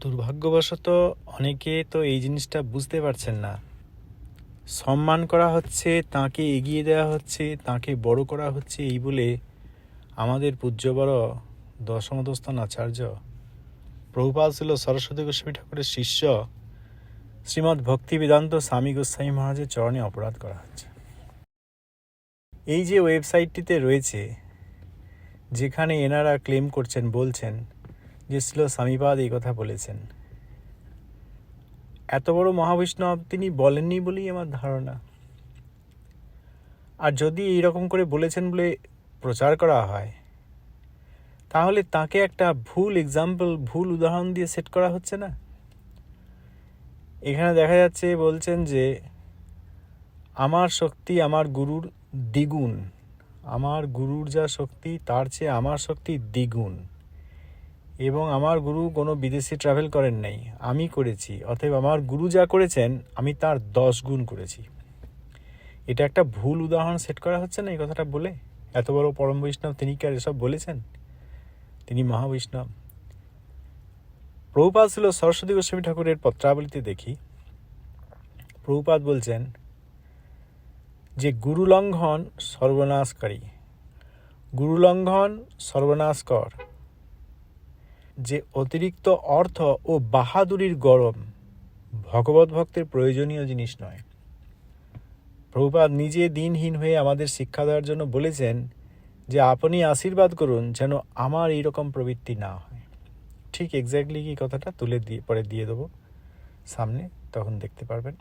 দুর্ভাগ্যবশত অনেকে তো এই জিনিসটা বুঝতে পারছেন না। সম্মান করা হচ্ছে, তাকে এগিয়ে দেওয়া হচ্ছে, তাকে বড় করা হচ্ছে এই বলে আমাদের পূজ্য বড় দশমদস্থান আচার্য, প্রভুপাল ছিল সরস্বতী গোস্বামী ঠাকুরের শিষ্য শ্রীমৎ ভক্তি বেদান্ত স্বামী গোস্বামী মহারাজের চরণে অপরাধ করা হচ্ছে। এই যে ওয়েবসাইটটিতে রয়েছে, যেখানে এনারা ক্লেম করছেন, বলছেন যে ছিল স্বামীপাদ এই কথা বলেছেন। এত বড় মহাবৈষ্ণব তিনি বলেননি বলেই আমার ধারণা। আর যদি এইরকম করে বলেছেন বলে প্রচার করা হয়, তাহলে তাকে একটা ভুল এক্সাম্পল ভুল উদাহরণ দিয়ে সেট করা হচ্ছে না? এখানে দেখা যাচ্ছে বলছেন যে, আমার শক্তি আমার গুরুর দ্বিগুণ। আমার গুরুর যা শক্তি, তার চেয়ে আমার শক্তি দ্বিগুণ। এবং আমার গুরু কোনো বিদেশে ট্রাভেল করেন নাই। আমি করেছি, অতএব আমার গুরু যা করেছেন, আমি তার দশ গুণ করেছি। এটা একটা ভুল উদাহরণ সেট করা হচ্ছে না এই কথাটা বলে? এত বড় পরম বৈষ্ণব তিনি কি আর এসব বলেছেন? তিনি মহাবৈষ্ণব। প্রভুপাত ছিল সরস্বতী গোস্বামী ঠাকুরের পত্রাবলিতে দেখি। প্রভুপাত বলছেন যে গুরু লঙ্ঘন সর্বনাশকারী। গুরু লঙ্ঘন সর্বনাশকর। যে অতিরিক্ত অর্থ ও বাহাদুরির গরম ভগবত ভক্তের প্রয়োজনীয় জিনিস নয়। প্রভুপাদ নিজে দিনহীন হয়ে আমাদের শিক্ষা দেওয়ার জন্য বলেছেন যে, আপনি আশীর্বাদ করুন যেন আমার এইরকম প্রবৃত্তি না হয়। ঠিক এক্স্যাক্টলি কি কথাটা তুলে দিয়ে, পরে দিয়ে দেবো। সামনে তখন দেখতে পারবেন।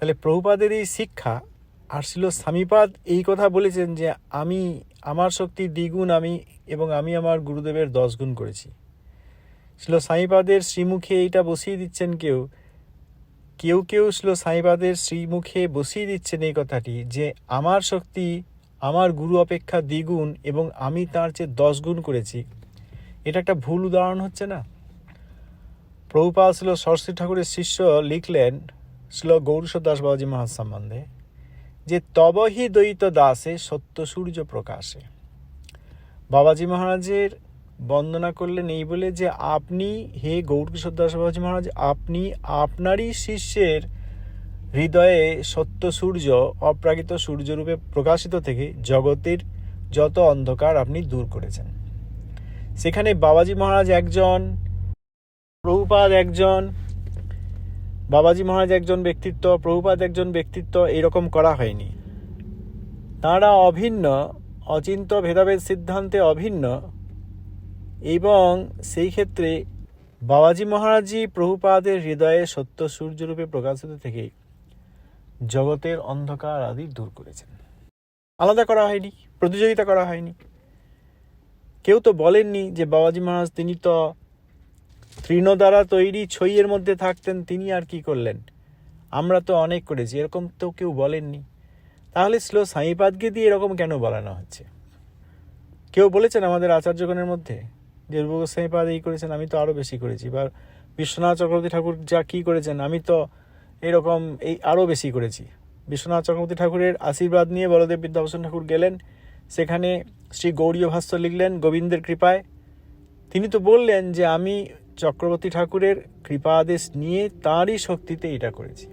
তাহলে প্রভুপাদের এই শিক্ষা আর ছিল স্বামীপাদ এই কথা বলেছেন যে আমি, আমার শক্তি দ্বিগুণ আমি এবং আমি আমার গুরুদেবের দশ গুণ করেছি। ছিল স্বামীপাদের শ্রীমুখে এইটা বসিয়ে দিচ্ছেন কেউ। কেউ কেউ ছিল সাইবাদের শ্রীমুখে বসিয়ে দিচ্ছেন এই কথাটি যে আমার শক্তি, আমার গুরু অপেক্ষা দ্বিগুণ এবং আমি তার চেয়ে দশ গুণ করেছি। এটা একটা ভুল উদাহরণ হচ্ছে না? প্রভুপাল ছিল সরস্বতী ঠাকুরের শিষ্য লিখলেন, ছিল গৌরীশ দাস বাবাজি মহাজ সম্বন্ধে যে তবহি দ্বৈত দাসে সত্য সূর্য প্রকাশে। বাবাজি মহারাজের বন্দনা করলেন এই বলে যে, আপনি হে গৌরকিশোর দাস বাবাজি মহারাজ, আপনি আপনারই শিষ্যের হৃদয়ে সত্য সূর্য, অপ্রাকৃত সূর্যরূপে প্রকাশিত থেকে জগতের যত অন্ধকার আপনি দূর করেছেন। সেখানে বাবাজি মহারাজ একজন প্রভুপাদ একজন বাবাজি মহারাজ একজন ব্যক্তিত্ব, প্রভুপাদ একজন ব্যক্তিত্ব, এরকম করা হয়নি। তাঁরা অভিন্ন, অচিন্ত ভেদাভেদ সিদ্ধান্তে অভিন্ন, এবং সেই ক্ষেত্রে বাবাজি মহারাজজি প্রভুপাদের হৃদয়ে সত্য সূর্যরূপে প্রকাশিত থেকে জগতের অন্ধকার আদি দূর করেছেন। আলাদা করা হয়নি, প্রতিযোগিতা করা হয়নি। কেউ তো বলেননি যে বাবাজি মহারাজ তিনি তো তৃণ দ্বারা তৈরি ছইয়ের মধ্যে থাকতেন তিনি আর কি করলেন? আমরা তো অনেক করেছি, এরকম তো কেউ বলেননি। তাহলে স্লো সাঁইপাদকে দিয়ে এরকম কেন বলানো হচ্ছে? কেউ বলেছেন আমাদের আচার্যগণের মধ্যে? যে সাঁইপাদ এই করেছেন, আমি তো আরও বেশি করেছি। বা বিশ্বনাথ চক্রবর্তী ঠাকুর যা কী করেছেন, আমি তো এরকম এই আরও বেশি করেছি। বিশ্বনাথ চক্রবর্তী ঠাকুরের আশীর্বাদ নিয়ে বলদেব বিদ্যাভূষণ ঠাকুর গেলেন। সেখানে শ্রী গৌরীয় ভাষ্য লিখলেন, গোবিন্দের কৃপায়। তিনি তো বললেন যে, আমি চক্রবর্তী ঠাকুরের কৃপা আদেশ নিয়ে তাঁরই শক্তিতে এটা করেছি।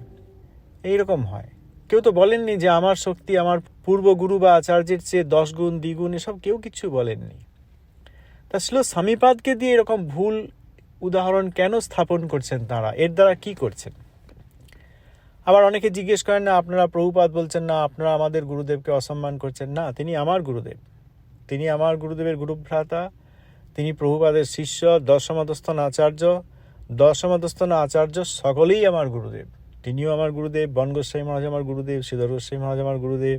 এইরকম হয়। কেউ তো বলেননি যে আমার শক্তি আমার পূর্ব গুরু বা আচার্যের চেয়ে দশ গুণ, দ্বিগুণ এসব কেউ কিছু বলেননি। তা ছিল স্বামীপাদকে দিয়ে এরকম ভুল উদাহরণ কেন স্থাপন করছেন তারা? এর দ্বারা কি করছেন? আবার অনেকে জিজ্ঞেস করেন, না, আপনারা প্রভুপাত বলছেন না, আপনারা আমাদের গুরুদেবকে অসম্মান করছেন। না, তিনি আমার গুরুদেব। তিনি আমার গুরুদেবের গুরুভ্রাতা। তিনি প্রভুপাদের শিষ্য দশমদস্থান আচার্য দশমদস্থান আচার্য সকলেই আমার গুরুদেব। তিনিও আমার গুরুদেব, বন গোস্বাই মহারাজ আমার গুরুদেব শ্রীধর গোস্বাই মহারাজ আমার গুরুদেব,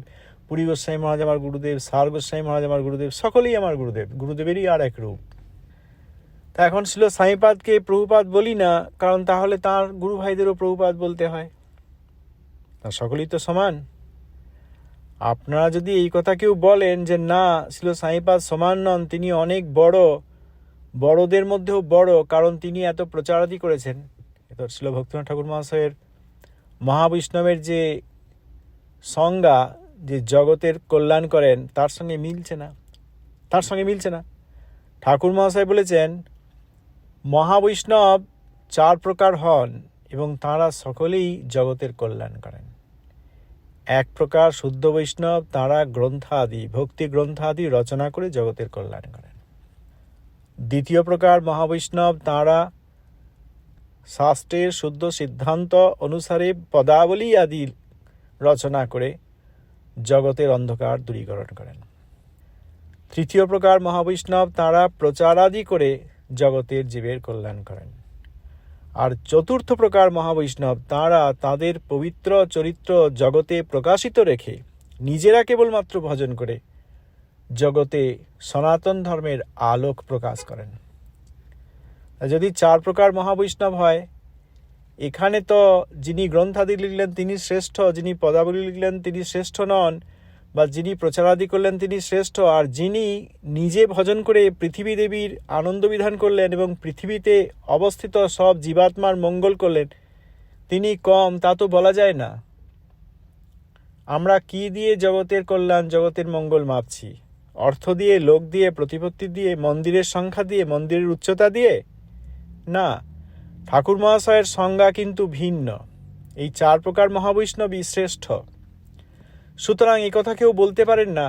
পুরী গোস্বাই মহারাজ আমার গুরুদেব, সার গোস্বাই মহারাজ আমার গুরুদেব, সকলেই আমার গুরুদেব। গুরুদেবেরই আর এক রূপ। তা এখন ছিল সাঁইপাদকে প্রভুপাদ বলি না, কারণ তাহলে তার গুরু ভাইদেরও প্রভুপাদ বলতে হয়। তা সকলেই তো সমান। আপনারা যদি এই কথা কেউ বলেন যে না ছিল সাঁইপাদ সমান নন, তিনি অনেক বড়, বড়দের মধ্যেও বড়, কারণ তিনি এত প্রচারাদি করেছেন। এত ছিল ভক্তিনাথ ঠাকুর মহাশয়ের মহাবৈষ্ণবের যে সংজ্ঞা, যে জগতের কল্যাণ করেন, তার সঙ্গে মিলছে না। তার সঙ্গে মিলছে না। ঠাকুর মহাশয় বলেছেন, মহাবৈষ্ণব চার প্রকার হন এবং তাঁরা সকলেই জগতের কল্যাণ করেন। এক প্রকার শুদ্ধ বৈষ্ণব, তাঁরা গ্রন্থাদি ভক্তি গ্রন্থাদি রচনা করে জগতের কল্যাণ করেন। দ্বিতীয় প্রকার মহাবৈষ্ণব, তাঁরা শাস্ত্রের শুদ্ধ সিদ্ধান্ত অনুসারে পদাবলী আদি রচনা করে জগতের অন্ধকার দূরীকরণ করেন। তৃতীয় প্রকার মহাবৈষ্ণব, তাঁরা প্রচারাদি করে জগতের জীবের কল্যাণ করেন। আর চতুর্থ প্রকার মহাবৈষ্ণব, তাঁরা তাদের পবিত্র চরিত্র জগতে প্রকাশিত রেখে নিজেরা কেবলমাত্র ভজন করে জগতে সনাতন ধর্মের আলোক প্রকাশ করেন। যদি চার প্রকার মহাবৈষ্ণব হয়, এখানে তো যিনি গ্রন্থাদি লিখলেন তিনি শ্রেষ্ঠ, যিনি পদাবলী লিখলেন তিনি শ্রেষ্ঠ নন বা যিনি প্রচারাদি করলেন তিনি শ্রেষ্ঠ, আর যিনি নিজে ভজন করে পৃথিবী দেবীর আনন্দ বিধান করলেন এবং পৃথিবীতে অবস্থিত সব জীবাত্মার মঙ্গল করলেন, তিনি কম, তা তো বলা যায় না। আমরা কি দিয়ে জগতের কল্যাণ, জগতের মঙ্গল মাপছি? অর্থ দিয়ে, লোক দিয়ে, প্রতিপত্তি দিয়ে, মন্দিরের সংখ্যা দিয়ে, মন্দিরের উচ্চতা দিয়ে? না, ঠাকুর মহাশয়ের সংজ্ঞা কিন্তু ভিন্ন। এই চার প্রকার মহাবৈষ্ণবই শ্রেষ্ঠ। সুতরাং এই কথা কেউ বলতে পারেন না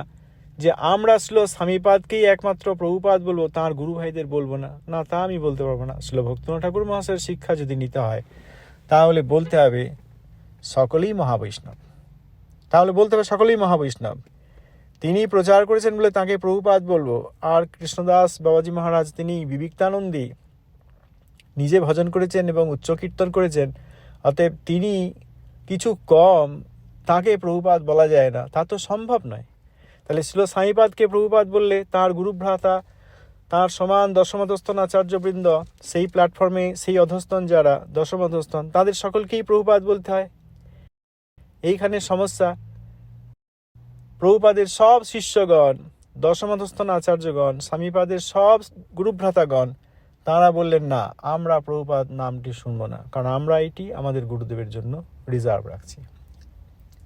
যে আমরা শ্লো স্বামীপাদকেই একমাত্র প্রভুপাদ বলব, তাঁর গুরু ভাইদের বলব না। না, তা আমি বলতে পারব না। শ্লো ভক্তনাথ ঠাকুর মহাশয়ের শিক্ষা যদি নিতে হয়, তাহলে বলতে হবে সকলেই মহাবৈষ্ণব। তাহলে বলতে হবে সকলেই মহাবৈষ্ণব। তিনি প্রচার করেছেন বলে তাকে প্রভুপাদ বলব। আর কৃষ্ণদাস বাবাজি মহারাজ, তিনি বিবিক্তানন্দী নিজে ভজন করেছেন এবং উচ্চ কীর্তন করেছেন। অতএব তিনি কিছু কম তাকে প্রভুপাদ বলা যায় না, তা তো সম্ভব নয়। তাহলে শিল সাঁইপাদকে প্রভুপাত বললে তার গুরুভ্রাতা, তার সমান দশমধস্থন আচার্যবৃন্দ, সেই প্ল্যাটফর্মে সেই অধস্তন যারা দশম অধস্তন তাদের সকলকেই প্রভুপাদ বলতে হয়। এইখানে সমস্যা, প্রভুপাদের সব শিষ্যগণ দশমধস্থন আচার্যগণ, স্বামীপাদের সব গুরুভ্রাতাগণ, তাঁরা বললেন, না, আমরা প্রভুপাদ নামটি শুনব না, কারণ আমরা এটি আমাদের গুরুদেবের জন্য রিজার্ভ রাখছি।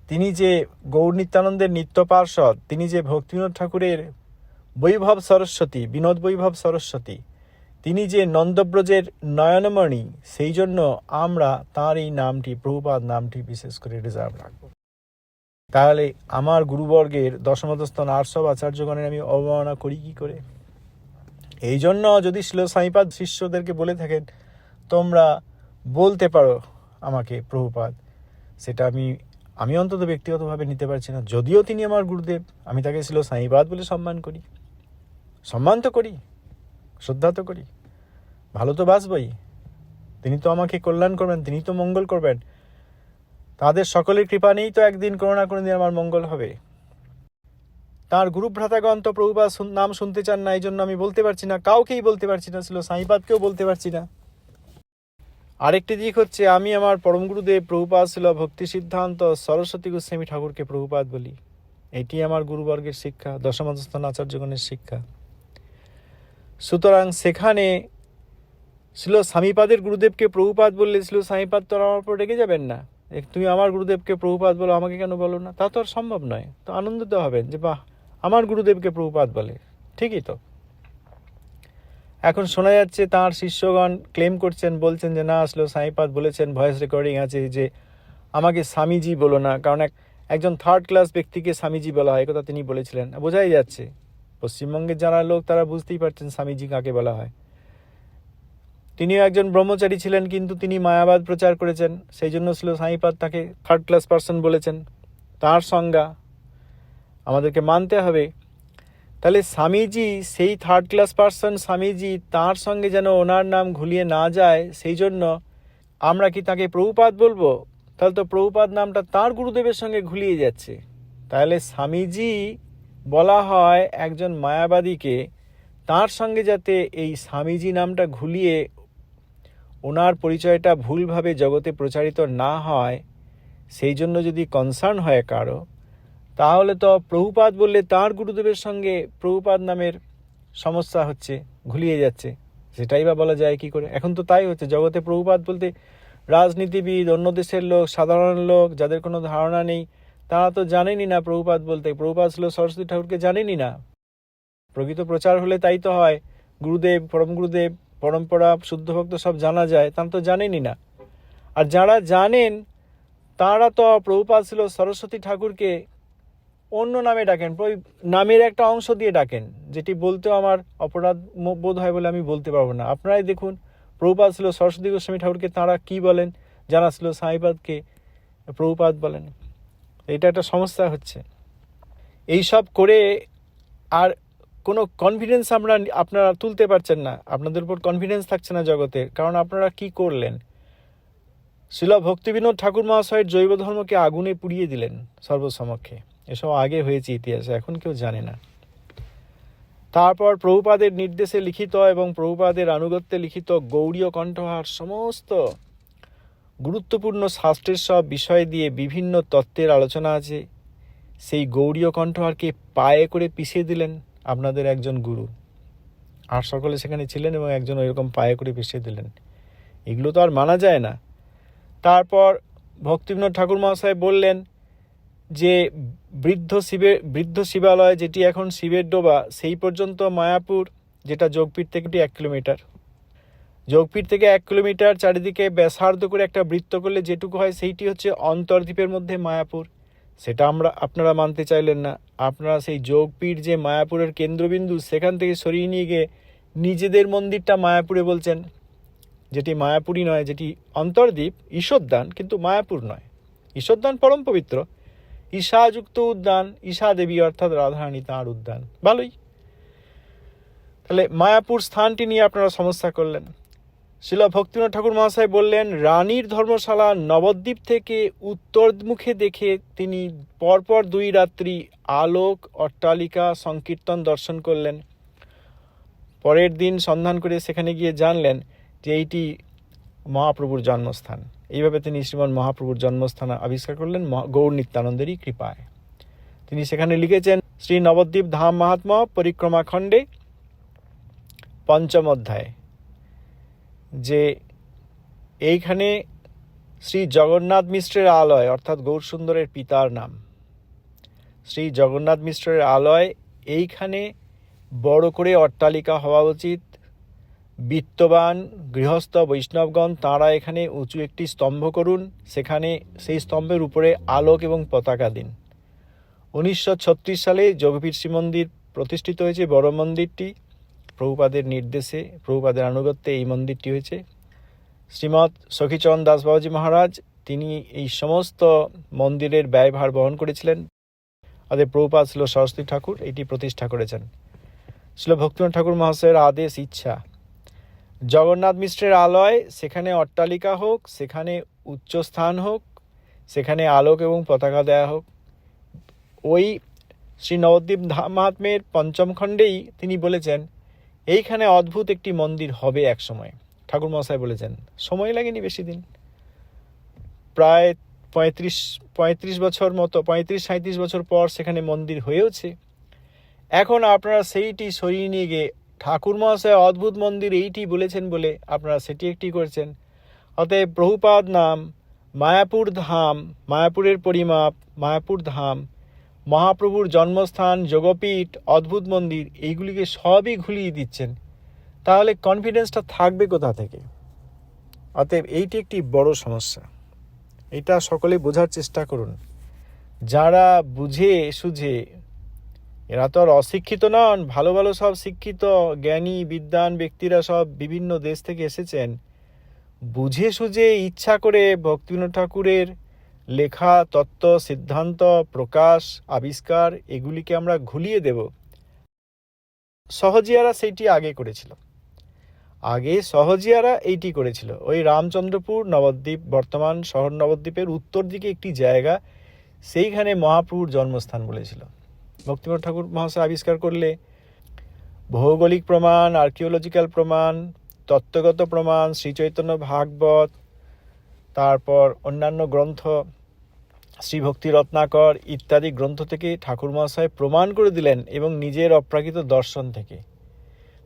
তিনি যে গৌর নিত্যানন্দের নিত্য পার্ষদ তিনি যে ভক্তিবিনোদ ঠাকুরের বৈভব সরস্বতী, বিনোদ বৈভব সরস্বতী, তিনি যে নন্দব্রজের নয়নমণি, সেই জন্য আমরা তাঁর এই নামটি, প্রভুপাদ নামটি বিশেষ করে রিজার্ভ রাখব। তাহলে আমার গুরুবর্গের দশমদস্তন আটসব আচার্যগণের আমি অবমাননা করি কি করে? এই জন্য যদি শিল সাইপাদ শিষ্যদেরকে বলে থাকেন, তোমরা বলতে পারো আমাকে, প্রভুপাদ, সেটা আমি আমি অন্তত ব্যক্তিগতভাবে নিতে পারছি না। যদিও তিনি আমার গুরুদেব, আমি তাকে ছিল সাইবাদ বলে সম্মান করি। সম্মান তো করি, শ্রদ্ধা তো করি। ভালো তো বাসবই তিনি তো আমাকে কল্যাণ করবেন, তিনি তো মঙ্গল করবেন। তাদের সকলের কৃপা নেই তো একদিন করোনা করে দিন আমার মঙ্গল হবে। তার গুরু ভ্রাতাগণ তো প্রভুপাদ নাম শুনতে চান না এই জন্য আমি বলতে পারছি না, কাউকেই বলতে পারছি না, ছিল সাইপাদকেও বলতে পারছি না। আরেকটি দিক হচ্ছে, আমি আমার পরম গুরুদেব প্রভুপাদ ছিল ভক্তি সিদ্ধান্ত সরস্বতী গোস্বামী ঠাকুরকে প্রভুপাত বলি। এটি আমার গুরুবর্গের শিক্ষা দশমস্থান আচার্যগণের শিক্ষা। সুতরাং সেখানে ছিল স্বামীপাদের গুরুদেবকে প্রভুপাত বললে ছিল স্বামীপাদ তো আমার উপর রেগে যাবেন না। তুমি আমার গুরুদেবকে প্রভুপাত বলো, আমাকে কেন বলো না? তা তো আর সম্ভব নয়। তো আনন্দিত হবেন যে, বাহ, আমার গুরুদেবকে প্রভুপাত বলে। ঠিকই তো। এখন শোনা যাচ্ছে তার শিষ্যগণ ক্লেম করছেন, বলছেন যে, না আসলো সাইপাদ বলেছেন ভয়েস রেকর্ডিং আছে যে, আমাকে স্বামীজি বলো না। কারণ এক, একজন থার্ড ক্লাস ব্যক্তিকে স্বামীজি বলা হয় একথা তিনি বলেছিলেন। বোঝাই যাচ্ছে, পশ্চিমবঙ্গের যারা লোক, তারা বুঝতেই পারছেন স্বামীজি কাকে বলা হয়। তিনিও একজন ব্রহ্মচারী ছিলেন, কিন্তু তিনি মায়াবাদ প্রচার করেছেন। সেই জন্য ছিল সাইপাদ তাকে থার্ড ক্লাস পার্সন বলেছেন। তার সংজ্ঞা আমাদেরকে মানতে হবে। তাহলে স্বামীজি, সেই থার্ড ক্লাস পার্সন স্বামীজি, তার সঙ্গে যেন ওনার নাম ঘুলিয়ে না যায়, সেই জন্য আমরা কি তাকে প্রভুপাদ বলব? তাহলে তো প্রভুপাদ নামটা তার গুরুদেবের সঙ্গে ঘুলিয়ে যাচ্ছে। তাহলে স্বামীজি বলা হয় একজন মায়াবাদীকে, তার সঙ্গে যাতে এই স্বামীজি নামটা ঘুলিয়ে ওনার পরিচয়টা ভুলভাবে জগতে প্রচারিত না হয়, সেই জন্য যদি কনসার্ন হয় কারও তাহলে তো প্রভুপাদ বললে তার গুরুদেবের সঙ্গে প্রভুপাদ নামের সমস্যা হচ্ছে, ঘুলিয়ে যাচ্ছে। সেটাই বা বলা যায় কি করে? এখন তো তাই হচ্ছে, জগতে প্রভুপাদ বলতে রাজনীতিবিদ, অন্য দেশের লোক, সাধারণ লোক, যাদের কোনো ধারণা নেই, তারা তো জানেনই না প্রভুপাত বলতে। প্রভুপাত ছিল সরস্বতী ঠাকুরকে জানেনই না। প্রকৃত প্রচার হলে তাই তো হয়। গুরুদেব, পরম গুরুদেব, পরম্পরা, শুদ্ধ ভক্ত সব জানা যায়, তারা তো জানেনই না। আর যারা জানেন, তারা তো প্রভুপাত ছিল সরস্বতী ঠাকুরকে অন্য নামে ডাকেন ওই নামের একটা অংশ দিয়ে ডাকেন, যেটি বলতেও আমার অপরাধ বোধ হয় বলে আমি বলতে পারব না। আপনারাই দেখুন প্রভুপাত ছিল সরস্বতী গোস্বামী ঠাকুরকে তাঁরা কি বলেন জানা ছিল সাঁইপাদকে প্রভুপাত বলেন। এটা একটা সমস্যা হচ্ছে। এই সব করে আর কোনো কনফিডেন্স আমরা আপনারা তুলতে পারছেন না। আপনাদের উপর কনফিডেন্স থাকছে না জগতের কারণ আপনারা কি করলেন? শিল ভক্তিবিনোদ ঠাকুর মহাশয়ের জৈব ধর্মকে আগুনে পুড়িয়ে দিলেন সর্বসমক্ষে। এসব আগে হয়েছে ইতিহাসে, এখন কেউ জানে না। তারপর প্রভুপাদের নির্দেশে লিখিত এবং প্রভুপাদের আনুগত্যে লিখিত গৌরীয় কণ্ঠহার সমস্ত গুরুত্বপূর্ণ শাস্ত্রের সব বিষয় দিয়ে বিভিন্ন তত্ত্বের আলোচনা আছে। সেই গৌরীয় কণ্ঠহারকে পায়ে করে পিষিয়ে দিলেন আপনাদের একজন গুরু। আর সকলে সেখানে ছিলেন এবং একজন ওইরকম পায়ে করে পিষিয়ে দিলেন। এগুলো তো আর মানা যায় না। তারপর ভক্তিবিনোদ ঠাকুর মহাশয় বললেন যে বৃদ্ধ শিবের, বৃদ্ধ শিবালয় যেটি এখন শিবের ডোবা, সেই পর্যন্ত মায়াপুর, যেটা যোগপীঠ থেকে এক কিলোমিটার। যোগপীঠ থেকে এক কিলোমিটার চারিদিকে ব্যাসার্ধ করে একটা বৃত্ত করলে যেটুকু হয় সেইটি হচ্ছে অন্তর্দ্বীপের মধ্যে মায়াপুর। সেটা আমরা, আপনারা মানতে চাইলেন না। আপনারা সেই যোগপীঠ যে মায়াপুরের কেন্দ্রবিন্দু, সেখান থেকে সরিয়ে নিয়ে গিয়ে নিজেদের মন্দিরটা মায়াপুরে বলছেন। যেটি মায়াপুরই নয়, যেটি অন্তর্দ্বীপ, ঈশ্বরদান, কিন্তু মায়াপুর নয়। ঈশ্বরদান পরম পবিত্র। ঈশাযুক্ত উদ্যান, ঈশা দেবী অর্থাৎ রাধারানী তাঁর উদ্যান। ভালোই। তাহলে মায়াপুর স্থানটি নিয়ে আপনারা সমস্যা করলেন। শিল ভক্তিনাথ ঠাকুর মহাশয় বললেন, রানীর ধর্মশালা নবদ্বীপ থেকে উত্তর মুখে দেখে তিনি পরপর দুই রাত্রি আলোক, অট্টালিকা, সংকীর্তন দর্শন করলেন। পরের দিন সন্ধান করে সেখানে গিয়ে জানলেন যে এইটি মহাপ্রভুর জন্মস্থান। এইভাবে তিনি শ্রীমন মহাপ্রভুর জন্মস্থান আবিষ্কার করলেন। গৌর নিত্যানন্দেরই কৃপায়। তিনি সেখানে লিখেছেন, শ্রী নবদ্বীপ ধাম মাহাত্মা পরিক্রমা খণ্ডে, পঞ্চম অধ্যায়, যে এইখানে শ্রী জগন্নাথ মিশ্রের আলয়, অর্থাৎ গৌরসুন্দরের পিতার নাম। শ্রী জগন্নাথ মিশ্রের আলয়, এইখানে বড় করে অট্টালিকা হওয়া উচিত বিত্তবান গৃহস্থ বৈষ্ণবগণ তাঁরা এখানে উঁচু একটি স্তম্ভ করুন, সেখানে সেই স্তম্ভের উপরে আলোক এবং পতাকা দিন। উনিশশো ছত্রিশ সালে যোগপীঠ শ্রী মন্দির প্রতিষ্ঠিত হয়েছে, বড় মন্দিরটি। প্রভুপাদের নির্দেশে, প্রভুপাদের আনুগত্যে এই মন্দিরটি হয়েছে। শ্রীমৎ সখীচরণ দাস বাবাজি মহারাজ, তিনি এই সমস্ত মন্দিরের ব্যয়ভার বহন করেছিলেন। আদের প্রভুপাদ ছিল সরস্বতী ঠাকুর এটি প্রতিষ্ঠা করেছেন। ছিল ভক্তিনাথ ঠাকুর মহাশয়ের আদেশ, ইচ্ছা। জগন্নাথ মিশ্রের আলয়, সেখানে অট্টালিকা হোক, সেখানে উচ্চস্থান হোক, সেখানে আলোক এবং পতাকা দেয়া হোক। ওই শ্রী নবদ্বীপ মাহাত্মের পঞ্চম খণ্ডেই তিনি বলেছেন, এইখানে অদ্ভুত একটি মন্দির হবে এক সময় ঠাকুর মশাই বলেছেন, সময় লাগেনি বেশি দিন। প্রায় পঁয়ত্রিশ পঁয়ত্রিশ বছর মতো, পঁয়ত্রিশ সাঁত্রিশ বছর পর সেখানে মন্দির হয়েওছে। এখন আপনারা সেইটি সরিয়ে নিয়ে গিয়ে ঠাকুর মহাশয় অদ্ভুত মন্দির এইটি বলেছেন বলে আপনারা সেটি একটি করছেন। অতএব প্রভুপাদ নাম, মায়াপুর ধাম, মায়াপুরের পরিমাপ, মায়াপুর ধাম, মহাপ্রভুর জন্মস্থান যোগপীঠ অদ্ভুত মন্দির, এইগুলিকে সবই ঘুলিয়ে দিচ্ছেন। তাহলে কনফিডেন্সটা থাকবে কোথা থেকে? অতএব এইটি একটি বড় সমস্যা। এটা সকলে বোঝার চেষ্টা করুন। যারা বুঝে, সুঝে এরা তো আর অশিক্ষিত নন, ভালো ভালো সব শিক্ষিত, জ্ঞানী, বিদ্বান ব্যক্তিরা সব বিভিন্ন দেশ থেকে এসেছেন। বুঝে সুঝে ইচ্ছা করে ভক্তিবিনোদ ঠাকুরের লেখা, তত্ত্ব, সিদ্ধান্ত, প্রকাশ, আবিষ্কার এগুলিকে আমরা ঘুলিয়ে দেব। সহজিয়ারা সেইটি আগে করেছিল। আগে সহজিয়ারা এইটি করেছিল। ওই রামচন্দ্রপুর, নবদ্বীপ, বর্তমান শহর নবদ্বীপের উত্তর দিকে একটি জায়গা, সেইখানে মহাপ্রভুর জন্মস্থান বলেছিল। ভক্তিমোহন ঠাকুর মহাশয় আবিষ্কার করলে ভৌগোলিক প্রমাণ আর্কিওলজিক্যাল প্রমাণ, তত্ত্বগত প্রমাণ শ্রীচৈতন্য ভাগবত, তারপর অন্যান্য গ্রন্থ, শ্রী ভক্তি রত্নাকর ইত্যাদি গ্রন্থ থেকে ঠাকুর মহাশয় প্রমাণ করে দিলেন এবং নিজের অপ্রাকৃত দর্শন থেকে।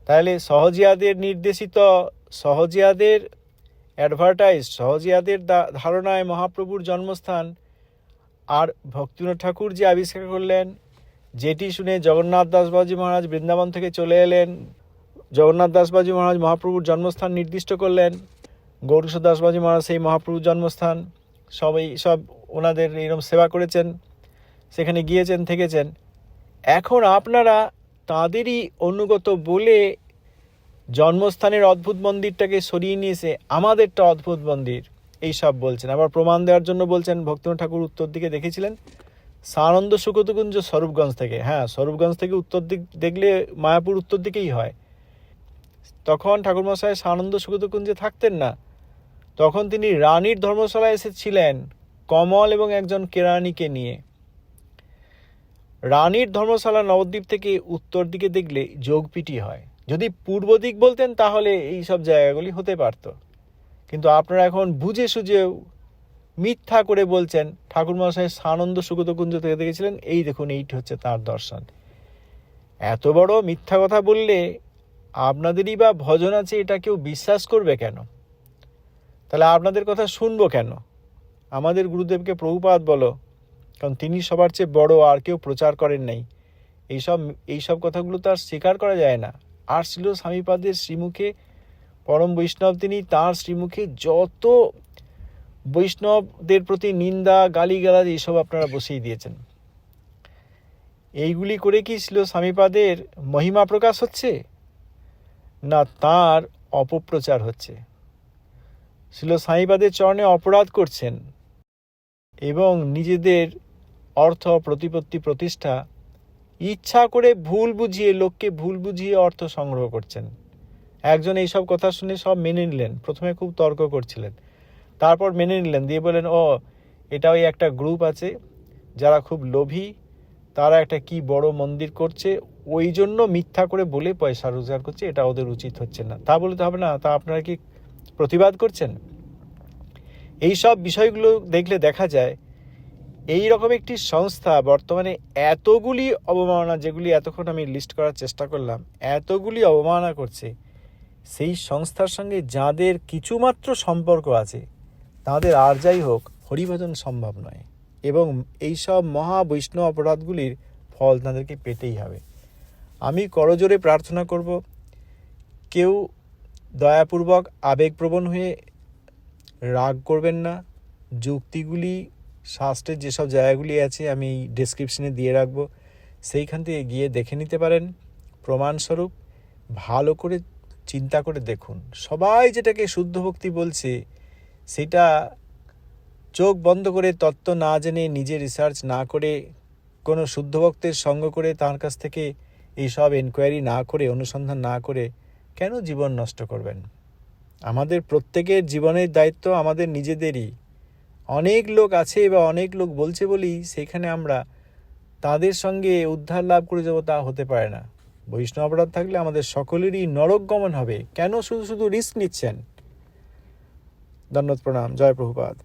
তাহলে সহজিয়াদের নির্দেশিত, সহজিয়াদের অ্যাডভার্টাইজ সহজিয়াদের ধারণায় মহাপ্রভুর জন্মস্থান, আর ভক্তিনাথ ঠাকুর যে আবিষ্কার করলেন যেটি শুনে জগন্নাথ দাস বাবাজি মহারাজ বৃন্দাবন থেকে চলে এলেন। জগন্নাথ দাসবাজি মহারাজ মহাপ্রভুর জন্মস্থান নির্দিষ্ট করলেন। গৌরীশ দাসবাজি মহারাজ সেই মহাপ্রভুর জন্মস্থান। সবাই সব ওনাদের এরকম সেবা করেছেন, সেখানে গিয়েছেন, থেকেছেন। এখন আপনারা তাঁদেরই অনুগত বলে জন্মস্থানের অদ্ভুত মন্দিরটাকে সরিয়ে নিয়েছে আমাদেরটা অদ্ভুত মন্দির, এই সব বলছেন। আবার প্রমাণ দেওয়ার জন্য বলছেন, ভক্তনাথ ঠাকুর উত্তর দিকে দেখেছিলেন। সানন্দ সুকতকুঞ্জ স্বরূপগঞ্জ থেকে। হ্যাঁ স্বরূপগঞ্জ থেকে উত্তর দিক দেখলে মায়াপুর উত্তর দিকেই হয়। তখন ঠাকুরমশাই সানন্দ সুকতকুঞ্জে থাকতেন না। তখন তিনি রানীর ধর্মশালায় এসেছিলেন, কমল এবং একজন কেরানিকে নিয়ে। রানীর ধর্মশালা নবদ্বীপ থেকে উত্তর দিকে দেখলে যোগপিটি হয়। যদি পূর্ব দিক বলতেন তাহলে এই সব জায়গাগুলি হতে পারত। কিন্তু আপনারা এখন বুঝে সুঝেও মিথ্যা করে বলছেন। ঠাকুরমশাই সানন্দ সুগতকুঞ্জ থেকে দেখেছিলেন, এই দেখুন, এইটি হচ্ছে তার দর্শন। এত বড় মিথ্যা কথা বললে আপনাদেরই বা ভজন আছে, এটা কেউ বিশ্বাস করবে কেন? তাহলে আপনাদের কথা শুনব কেন? আমাদের গুরুদেবকে প্রভুপাত বলো, কারণ তিনি সবার চেয়ে বড়, আর কেউ প্রচার করেন নাই। এইসব এইসব কথাগুলো তো আর স্বীকার করা যায় না। আর ছিল স্বামীপাদের শ্রীমুখে, পরম বৈষ্ণব তিনি তার শ্রীমুখে যত বৈষ্ণবদের প্রতি নিন্দা, গালিগালাজ এইসব আপনারা বসিয়ে দিয়েছেন। এইগুলি করে কি ছিল স্বামীপাদের মহিমা প্রকাশ হচ্ছে? না, তার অপপ্রচার হচ্ছে। ছিল স্বামীপাদের চরণে অপরাধ করছেন এবং নিজেদের অর্থ প্রতিপত্তি প্রতিষ্ঠা ইচ্ছা করে ভুল বুঝিয়ে, লোককে ভুল বুঝিয়ে অর্থ সংগ্রহ করছেন। একজন এইসব কথা শুনে সব মেনে নিলেন। প্রথমে খুব তর্ক করছিলেন। তারপর মেনে নিলেন, দিয়ে বললেন, ও, এটা ওই একটা গ্রুপ আছে যারা খুব লোভী, তারা একটা কি বড় মন্দির করছে, ওই জন্য মিথ্যা করে বলে পয়সা রোজগার করছে, এটা ওদের উচিত হচ্ছে না। তা বলতে হবে না, তা আপনারা কি প্রতিবাদ করছেন? এই সব বিষয়গুলো দেখলে দেখা যায়, এই রকম একটি সংস্থা বর্তমানে এতগুলি অবমাননা, যেগুলি এতক্ষণ আমি লিস্ট করার চেষ্টা করলাম, এতগুলি অবমাননা করছে, সেই সংস্থার সঙ্গে যাদের কিছুমাত্র সম্পর্ক আছে তাদের আর যাই হোক, হরিভজন সম্ভব নয়। এবং এইসব মহা বৈষ্ণব অপরাধগুলির ফল তাদেরকে পেতেই হবে। আমি করজোরে প্রার্থনা করব, কেউ দয়াপূর্বক আবেগপ্রবণ হয়ে রাগ করবেন না। যুক্তিগুলি, শাস্ত্রের যেসব জায়গাগুলি আছে, আমি ডেসক্রিপশনে দিয়ে রাখব। সেইখান থেকে গিয়ে দেখে নিতে পারেন। প্রমাণস্বরূপ, ভালো করে চিন্তা করে দেখুন। সবাই যেটাকে শুদ্ধ ভক্তি বলছে সেটা চোখ বন্ধ করে তত্ত্ব না জেনে নিজে রিসার্চ না করে কোনো শুদ্ধ ভক্তের সঙ্গ করে তার কাছ থেকে এইসব এনকোয়ারি না করে, অনুসন্ধান না করে কেন জীবন নষ্ট করবেন? আমাদের প্রত্যেকের জীবনের দায়িত্ব আমাদের নিজেদেরই। অনেক লোক আছে বা অনেক লোক বলছে বলেই সেখানে আমরা তাদের সঙ্গে উদ্ধার লাভ করে যাব তা হতে পারে না। বৈষ্ণব অপরাধ থাকলে আমাদের সকলেরই নরক গমন হবে। কেন শুধু শুধু রিস্ক নিচ্ছেন? दन्नत प्रणाम जय प्रभुपाद।